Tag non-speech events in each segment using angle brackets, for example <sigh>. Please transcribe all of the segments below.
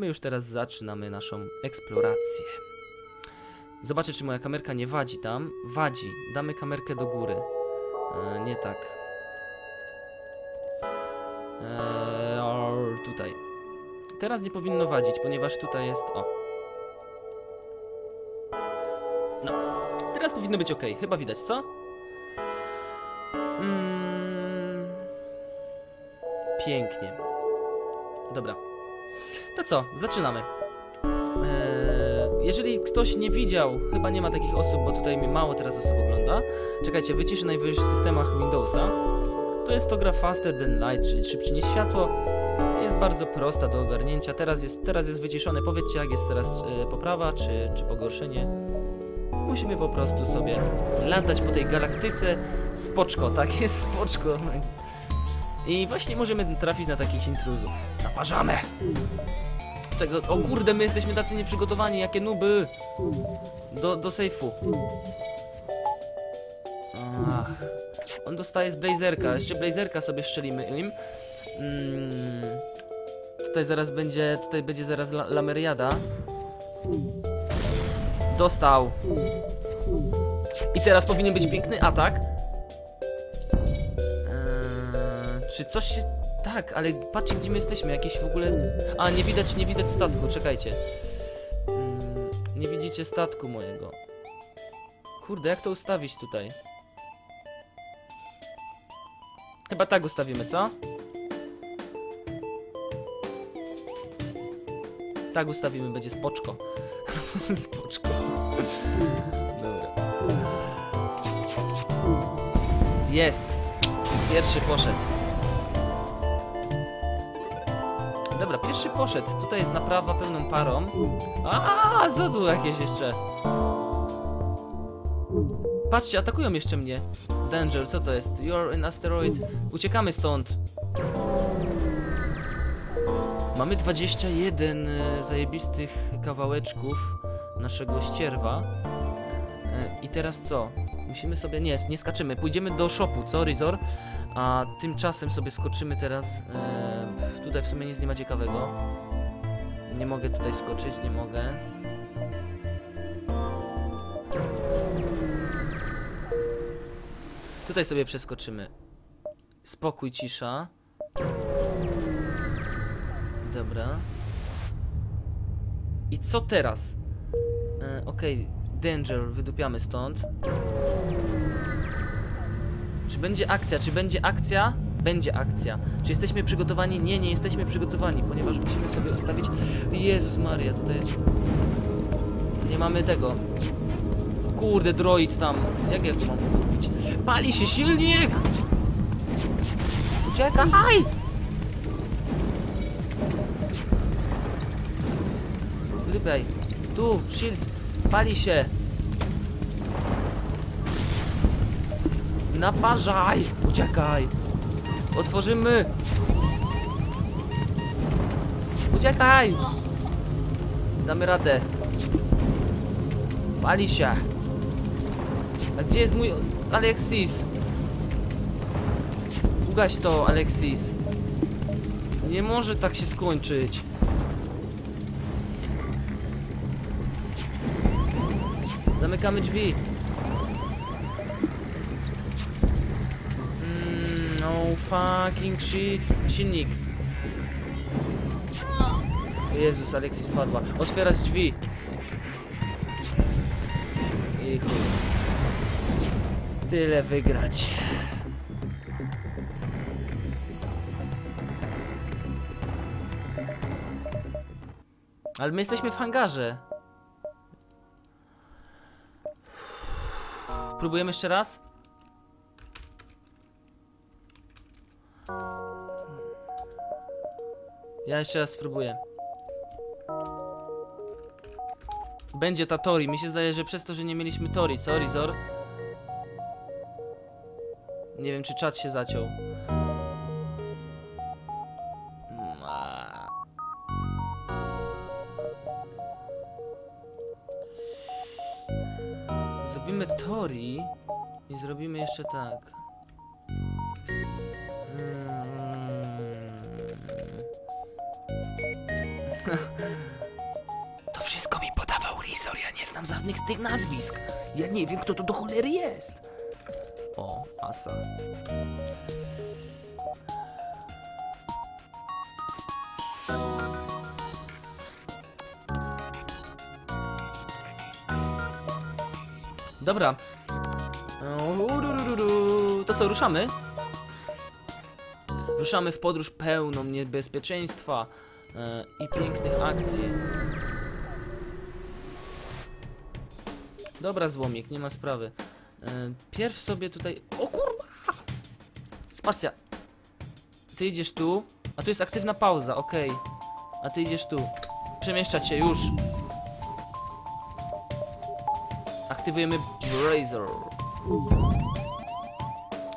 my już teraz zaczynamy naszą eksplorację. Zobaczę, czy moja kamerka nie wadzi tam. Wadzi. Damy kamerkę do góry. E, nie tak. E, tutaj. Teraz nie powinno wadzić, ponieważ tutaj jest... O. No. Teraz powinno być ok. Chyba widać, co? Mm. Pięknie. Dobra. To co? Zaczynamy. Eee, jeżeli ktoś nie widział, chyba nie ma takich osób, bo tutaj mnie mało teraz osób ogląda. Czekajcie, wyciszę najwyżej w systemach Windowsa. To jest to gra Faster Than Light, czyli szybciej niż światło. Jest bardzo prosta do ogarnięcia. Teraz jest, teraz jest wyciszone. Powiedzcie, jak jest teraz e, poprawa, czy, czy pogorszenie. Musimy po prostu sobie latać po tej galaktyce. Spoczko, tak <laughs> jest spoczko. I właśnie możemy trafić na takich intruzów. Naparzamy! Czego? O kurde, my jesteśmy tacy nieprzygotowani, jakie nuby! Do, do sejfu. Ach. On dostaje z blazerka, jeszcze blazerka sobie szczelimy im. Mm. Tutaj zaraz będzie, tutaj będzie zaraz la lameriada. Dostał. I teraz powinien być piękny atak. Czy coś się... Tak, ale patrzcie gdzie my jesteśmy, jakieś w ogóle... A, nie widać, nie widać statku, czekajcie. Mm, nie widzicie statku mojego. Kurde, jak to ustawić tutaj? Chyba tak ustawimy, co? Tak ustawimy, będzie spoczko. <laughs> spoczko. Dobra. Jest! Pierwszy poszedł. Pierwszy poszedł. Tutaj jest naprawa pełną parą. A, co tu jakieś jeszcze? Patrzcie, atakują jeszcze mnie. Danger, co to jest? You're an asteroid. Uciekamy stąd. Mamy 21 e, zajebistych kawałeczków naszego ścierwa. E, I teraz co? Musimy sobie... Nie, nie skaczymy. Pójdziemy do shopu, co, Rizor? A tymczasem sobie skoczymy teraz... Tutaj w sumie nic nie ma ciekawego. Nie mogę tutaj skoczyć, nie mogę. Tutaj sobie przeskoczymy. Spokój, cisza. Dobra. I co teraz? E, Okej, danger, wydupiamy stąd. Czy będzie akcja? Czy będzie akcja? Będzie akcja. Czy jesteśmy przygotowani? Nie, nie jesteśmy przygotowani, ponieważ musimy sobie ustawić... Jezus Maria, tutaj jest... Nie mamy tego. Kurde, droid tam. Jak ja to mam? Pali się silnik! Uciekaj! Wydupiaj. Tu, shield. Pali się. Naparzaj! Uciekaj! Otworzymy! Uciekaj! Damy radę. Pali się. A gdzie jest mój Alexis? Ugaś to, Alexis. Nie może tak się skończyć. Zamykamy drzwi. No fucking shit. Silnik. Jezus, Alexis spadła. Otwierać drzwi. I chuj. Tyle wygrać. Ale my jesteśmy w hangarze. Próbujemy jeszcze raz? Ja jeszcze raz spróbuję. Będzie ta Tori. Mi się zdaje, że przez to, że nie mieliśmy Tori, co, Rizor? Nie wiem, czy czat się zaciął. Zrobimy Tori i zrobimy jeszcze tak. Mm. sorry, ja nie znam żadnych z tych nazwisk. Ja nie wiem, kto to do cholery jest. O, asa. Dobra. To co, ruszamy? Ruszamy w podróż pełną niebezpieczeństwa i pięknych akcji. Dobra, złomik, nie ma sprawy. E, pierw sobie tutaj... O kurwa! Spacja. Ty idziesz tu, a tu jest aktywna pauza, okej. A ty idziesz tu. Przemieszczać się już. Aktywujemy Razor.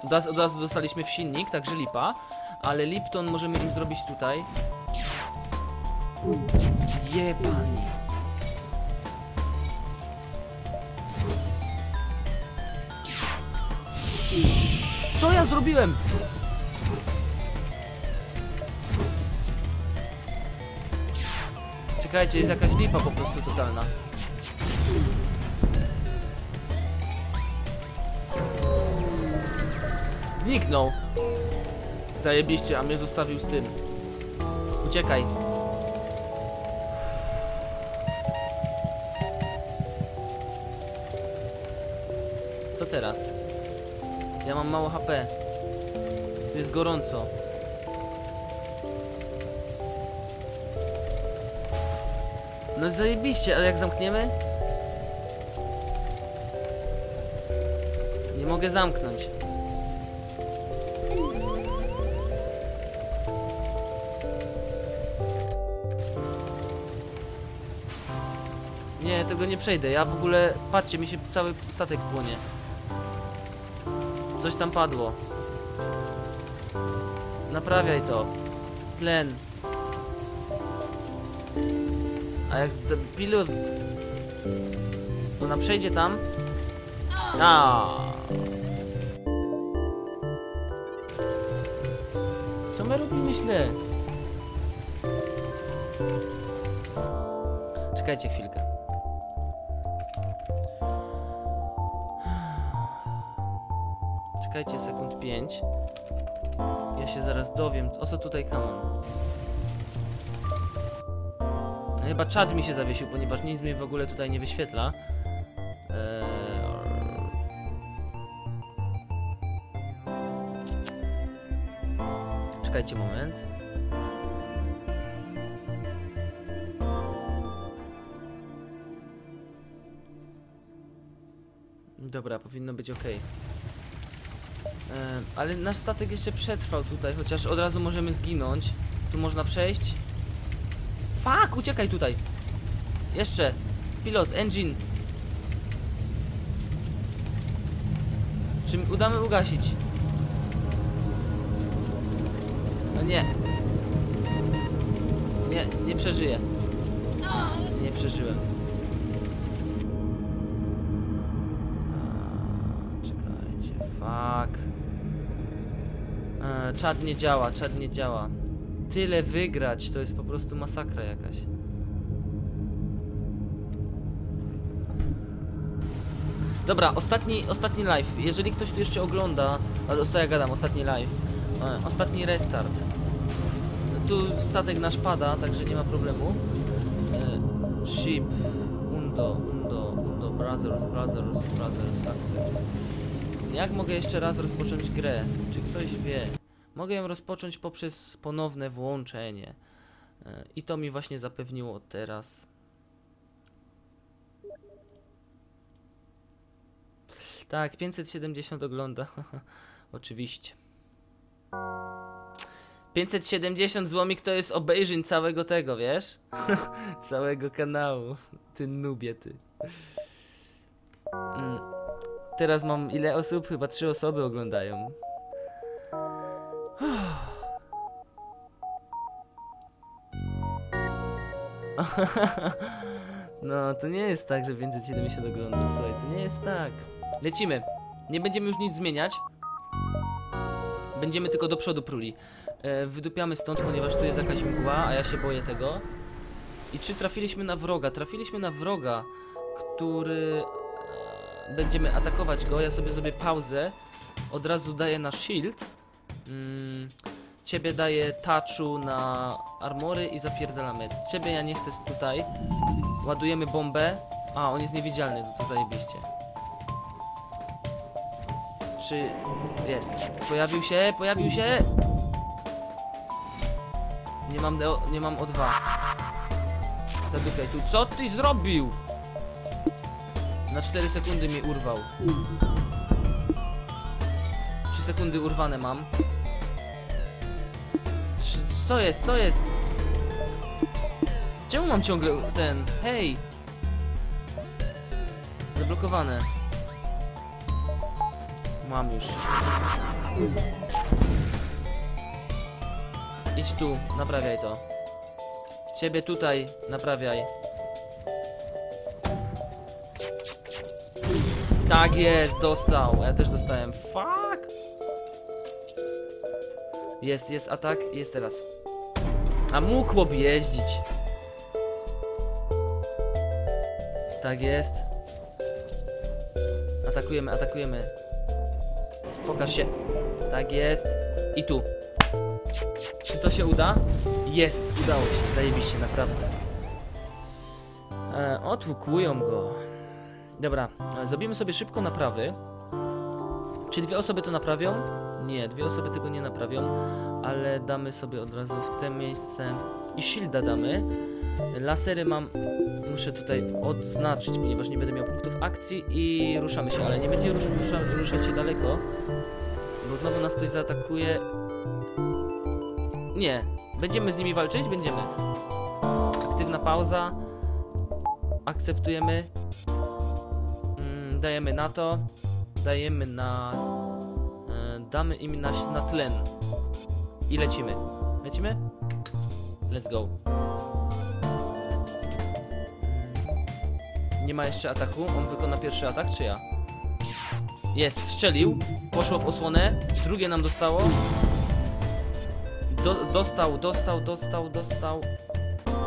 Od razu, od razu dostaliśmy w silnik, także lipa. Ale Lipton możemy im zrobić tutaj. Jebani. Co ja zrobiłem? Czekajcie, jest jakaś lipa po prostu totalna. Zniknął. Zajebiście, a mnie zostawił z tym. Uciekaj. Mam mało HP. Jest gorąco. No zajebiście, ale jak zamkniemy? Nie mogę zamknąć. Nie, tego nie przejdę. Ja w ogóle, patrzcie, mi się cały statek płonie. Coś tam padło. Naprawiaj to. Tlen. A jak pilot... Ona przejdzie tam? A. Co my robimy źle? Czekajcie chwilkę. Czekajcie sekund 5. Ja się zaraz dowiem, o co tutaj kamam. No Chyba czat mi się zawiesił, ponieważ nic mi w ogóle tutaj nie wyświetla. Eee... Czekajcie moment. Dobra, powinno być ok. Ale nasz statek jeszcze przetrwał tutaj, chociaż od razu możemy zginąć. Tu można przejść. Fuck, uciekaj tutaj. Jeszcze. Pilot, engine. Czy udamy ugasić? No nie. Nie, nie przeżyję. Nie przeżyłem. Czad nie działa, czad nie działa. Tyle wygrać, to jest po prostu masakra jakaś. Dobra, ostatni, ostatni live. Jeżeli ktoś tu jeszcze ogląda, co ja gadam, ostatni live. E, ostatni restart. Tu statek nasz pada, także nie ma problemu. E, ship, undo, undo, undo, brothers, brothers, brothers, accept. Jak mogę jeszcze raz rozpocząć grę? Czy ktoś wie? Mogę ją rozpocząć poprzez ponowne włączenie. E, I to mi właśnie zapewniło teraz. Tak, 570 ogląda. <laughs> Oczywiście. 570 złomik to jest obejrzeń całego tego, wiesz? <laughs> całego kanału. Ty nubie, ty. Mm. Teraz mam ile osób? Chyba trzy osoby oglądają. <laughs> No, to nie jest tak, że 570 ogląda, słuchaj, to nie jest tak. Lecimy. Nie będziemy już nic zmieniać. Będziemy tylko do przodu pruli. E, wydupiamy stąd, ponieważ tu jest jakaś mgła, a ja się boję tego. I czy trafiliśmy na wroga? Trafiliśmy na wroga. który e, będziemy atakować go. Ja sobie zrobię pauzę. Od razu daję na shield. Mm, ciebie daję touchu na armory i zapierdalamy. Ciebie ja nie chcę tutaj. Ładujemy bombę. A, on jest niewidzialny, no to zajebiście. Czy jest? Pojawił się, pojawił się! Nie mam, do, nie mam O2. Zadupaj tu. Co ty zrobił? Na 4 sekundy mnie urwał. 3 sekundy urwane mam. Co jest? Co jest? Czemu mam ciągle ten? Hej! Zablokowane. Mam już. Idź tu, naprawiaj to. Ciebie tutaj, naprawiaj. Tak jest, dostał. Ja też dostałem. Fuck! Jest, jest atak, jest teraz. A mógł jeździć. Tak jest. Atakujemy, atakujemy. Pokaż się. Tak jest. I tu. Czy to się uda? Jest, udało się, zajebiście, naprawdę. E, otłukują go. Dobra, e, zrobimy sobie szybko naprawy. Czy dwie osoby to naprawią? Nie, dwie osoby tego nie naprawią, ale damy sobie od razu w te miejsce i shielda damy. Lasery mam, muszę tutaj odznaczyć, ponieważ nie będę miał punktów akcji i ruszamy się, ale nie będzie rusz, rusza, ruszać się daleko, bo znowu nas ktoś zaatakuje. Nie, będziemy z nimi walczyć? Będziemy. Aktywna pauza. Akceptujemy. Mm, dajemy na to. Dajemy na... Damy im na, na tlen. I lecimy. Lecimy? Let's go. Nie ma jeszcze ataku. On wykona pierwszy atak, czy ja? Jest, strzelił. Poszło w osłonę. Drugie nam dostało. Do, dostał, dostał, dostał, dostał.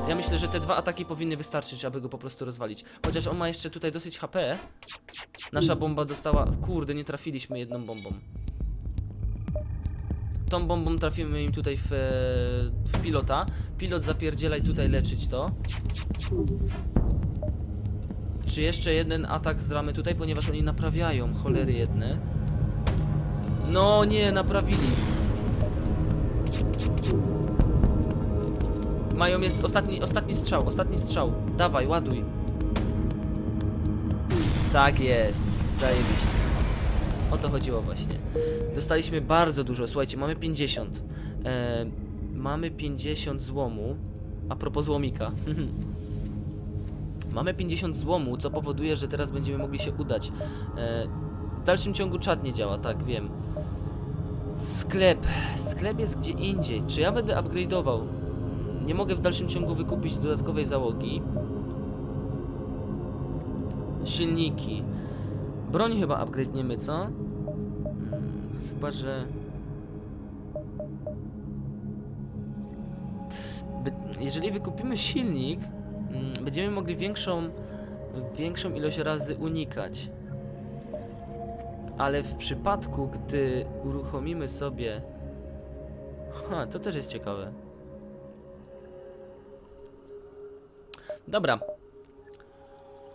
Ja myślę, że te dwa ataki powinny wystarczyć, aby go po prostu rozwalić. Chociaż on ma jeszcze tutaj dosyć HP. Nasza bomba dostała... Kurde, nie trafiliśmy jedną bombą. Tą bombą trafimy im tutaj w, e, w pilota. Pilot zapierdzielaj tutaj leczyć to. Czy jeszcze jeden atak zdramy tutaj, ponieważ oni naprawiają cholery jedne. No nie, naprawili. Mają jest ostatni, ostatni strzał, ostatni strzał. Dawaj, ładuj. Tak jest. Zajebiście. O to chodziło właśnie. Dostaliśmy bardzo dużo. Słuchajcie, mamy 50. E, mamy 50 złomu. A propos złomika. <laughs> mamy 50 złomu, co powoduje, że teraz będziemy mogli się udać. E, w dalszym ciągu czat nie działa, tak wiem. Sklep. Sklep jest gdzie indziej. Czy ja będę upgrade'ował? Nie mogę w dalszym ciągu wykupić dodatkowej załogi. Silniki. Broń chyba upgrade'niemy, co? Hmm, chyba, że... Jeżeli wykupimy silnik, mm, będziemy mogli większą, większą ilość razy unikać. Ale w przypadku, gdy uruchomimy sobie... Ha, to też jest ciekawe. Dobra.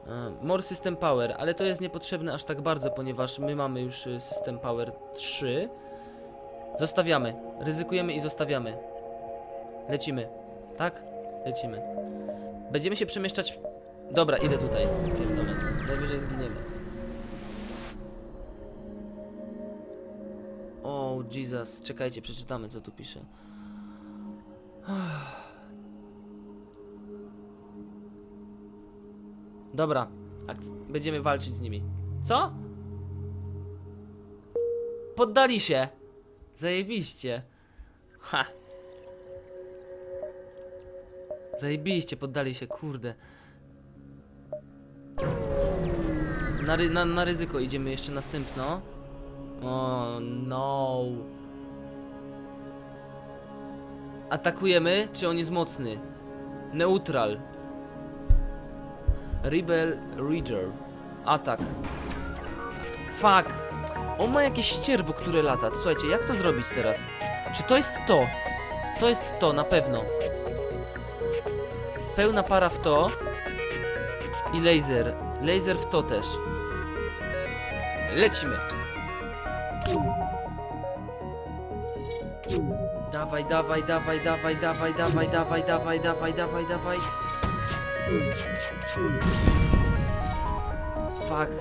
E, More System Power, ale to jest niepotrzebne aż tak bardzo, ponieważ my mamy już y, System Power 3. Zostawiamy. Ryzykujemy i zostawiamy. Lecimy. Tak? Lecimy. Będziemy się przemieszczać... Dobra, idę tutaj. Pierdolę. Najwyżej zginiemy. O, oh, Jesus. Czekajcie, przeczytamy, co tu pisze. Dobra, będziemy walczyć z nimi. Co? Poddali się. Zajebiście. Ha. Zajebiście, poddali się, kurde. Na, ry na, na ryzyko idziemy jeszcze następno. O, no. Atakujemy, czy on jest mocny? Neutral. Rebel Reader. Atak. Fuck. On ma jakieś ścierwo, które lata. Słuchajcie, jak to zrobić teraz? Czy to jest to? To jest to, na pewno. Pełna para w to. I laser. Laser w to też. Lecimy. Dawaj, dawaj, dawaj, dawaj, dawaj, dawaj, dawaj, dawaj, dawaj, dawaj, dawaj. Fuck.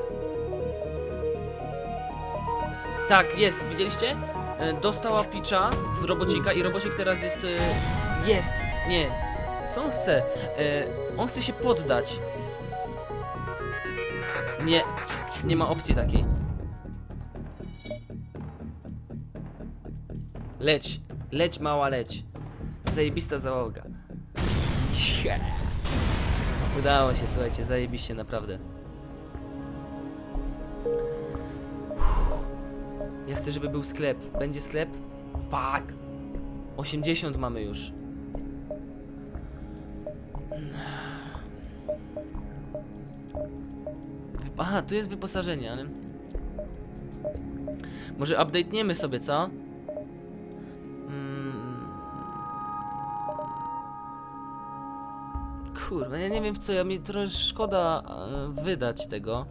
Tak, jest, widzieliście? E, Dostała picza w robocika i robocik teraz jest... e, Jest! Nie. Co on chce? E, On chce się poddać. Nie. Nie ma opcji takiej. Leć. Leć, mała, leć. Zajebista załoga. Yeah. Udało się, słuchajcie, zajebiście, naprawdę. Ja chcę, żeby był sklep. Będzie sklep? Fuck! 80 mamy już. Aha, tu jest wyposażenie, ale... Może update'niemy sobie, co? Kurwa, ja nie wiem w co, ja mi trochę szkoda e, wydać tego.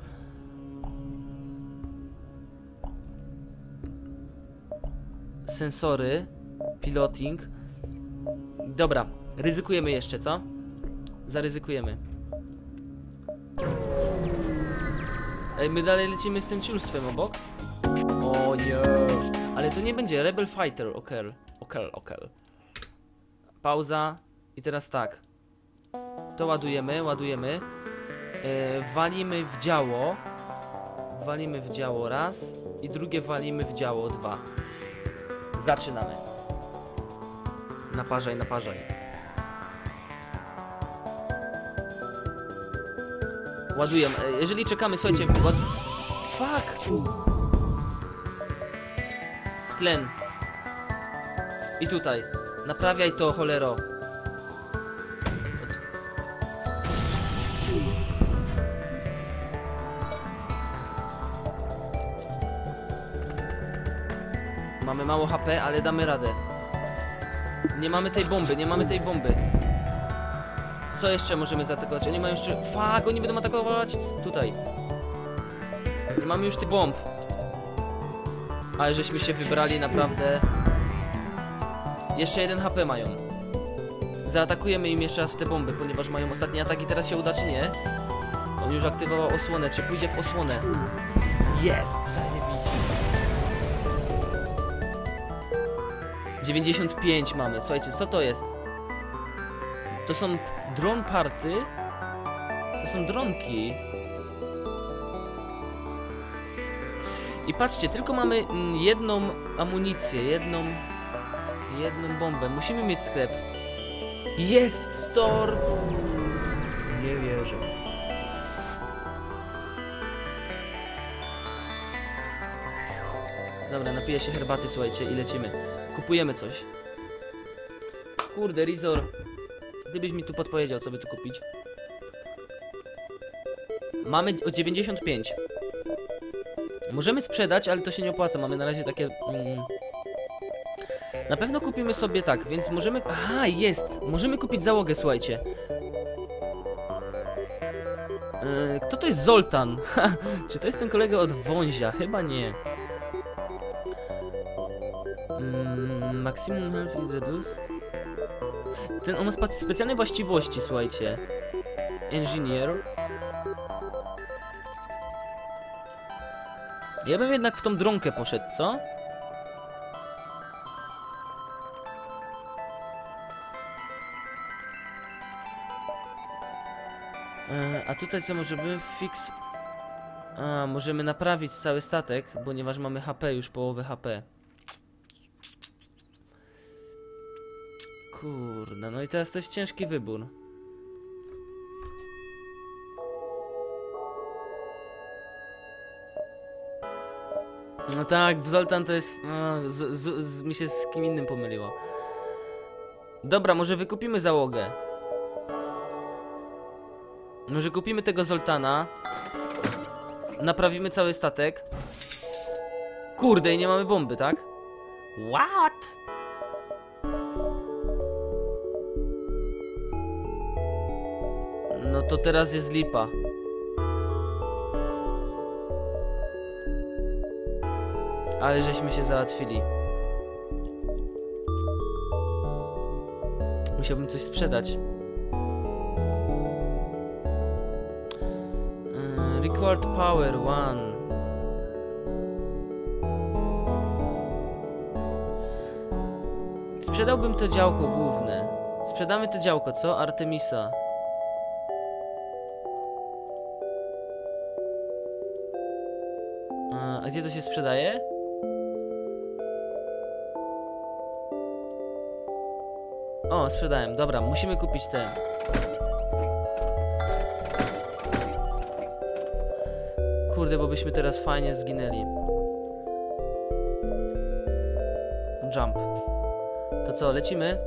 Sensory, piloting. Dobra, ryzykujemy jeszcze, co? Zaryzykujemy. Ej, my dalej lecimy z tym ciulstwem obok? O nie. Ale to nie będzie Rebel Fighter, okel, okel, okel. Pauza. I teraz tak. To ładujemy, ładujemy. E, walimy w działo. Walimy w działo raz. I drugie walimy w działo dwa. Zaczynamy. Naparzaj, naparzaj. Ładuję. E, Jeżeli czekamy, słuchajcie, ład... Fuck! W tlen. I tutaj. Naprawiaj to, cholero. Mamy mało HP, ale damy radę. Nie mamy tej bomby, nie mamy tej bomby. Co jeszcze możemy zaatakować? Oni mają jeszcze... Fuck, oni będą atakować! Tutaj. Nie mamy już tych bomb. Ale żeśmy się wybrali naprawdę... Jeszcze jeden HP mają. Zaatakujemy im jeszcze raz w te bomby, ponieważ mają ostatni atak i teraz się uda czy nie. On już aktywował osłonę, czy pójdzie w osłonę? Jest! 95 mamy. Słuchajcie, co to jest? To są dron party. To są dronki. I patrzcie, tylko mamy mm, jedną amunicję, jedną jedną bombę. Musimy mieć sklep. Jest store. Nie wierzę. Dobra, napiję się herbaty, słuchajcie, i lecimy. Kupujemy coś. Kurde, Rizor. Gdybyś mi tu podpowiedział, co by tu kupić. Mamy o 95. Możemy sprzedać, ale to się nie opłaca. Mamy na razie takie... Mm, na pewno kupimy sobie tak, więc możemy... Aha, jest! Możemy kupić załogę, słuchajcie. Yy, kto to jest Zoltan? <laughs> Czy to jest ten kolega od Wązia? Chyba nie. Maximum health is reduced. Ten on ma spe- specjalne właściwości, słuchajcie. Engineer. Ja bym jednak w tą dronkę poszedł, co? E, a tutaj co może by fix... A, możemy naprawić cały statek, ponieważ mamy HP, już połowę HP. Kurde, no i teraz to jest ciężki wybór. No tak, Zoltan to jest... A, z, z, z, mi się z kim innym pomyliło. Dobra, może wykupimy załogę. Może kupimy tego Zoltana. Naprawimy cały statek. Kurde, i nie mamy bomby, tak? What? To teraz jest lipa. Ale żeśmy się załatwili. Musiałbym coś sprzedać. Yy, Record Power One. Sprzedałbym to działko główne. Sprzedamy to działko, co? Artemisa. Gdzie to się sprzedaje? O, sprzedałem. Dobra, musimy kupić te. Kurde, bo byśmy teraz fajnie zginęli. Jump. To co, lecimy?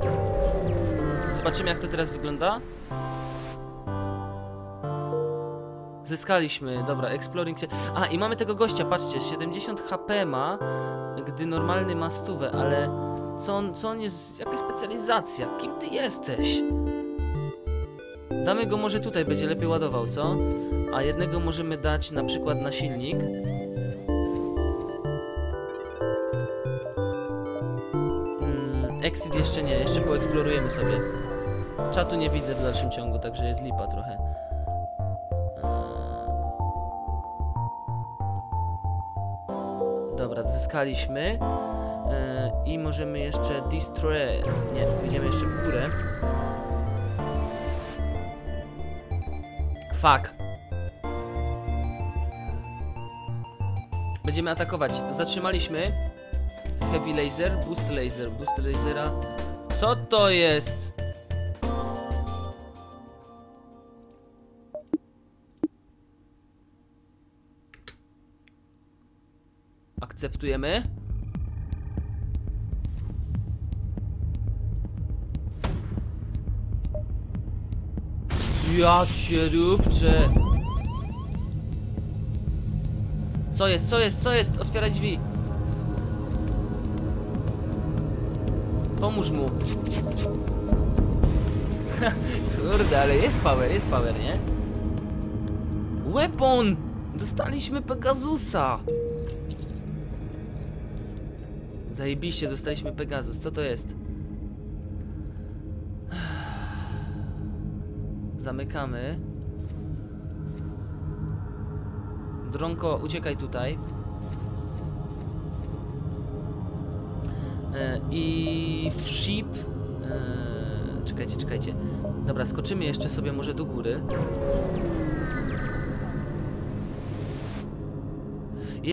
Zobaczymy jak to teraz wygląda. Zyskaliśmy, dobra, exploring się. A, i mamy tego gościa, patrzcie, 70 HP ma, gdy normalny ma stówę, ale co on, co on jest, jaka specjalizacja? Kim ty jesteś? Damy go może tutaj, będzie lepiej ładował, co? A jednego możemy dać na przykład na silnik. Mm, exit jeszcze nie, jeszcze poeksplorujemy sobie. Czatu nie widzę w dalszym ciągu, także jest lipa Eee, I możemy jeszcze distress. Nie, pójdziemy jeszcze w górę. Fuck. Będziemy atakować. Zatrzymaliśmy. Heavy laser, boost laser, boost lasera. Co to jest? Akceptujemy. Ja cię dupczę. Co jest, co jest, co jest? Otwieraj drzwi. Pomóż mu. <laughs> Kurde, ale jest power, jest power, nie? Weapon! Dostaliśmy Pegasusa! Zajebiście, dostaliśmy Pegasus. Co to jest? Zamykamy. Dronko, uciekaj tutaj. E, I w ship. E, czekajcie, czekajcie. Dobra, skoczymy jeszcze sobie może do góry.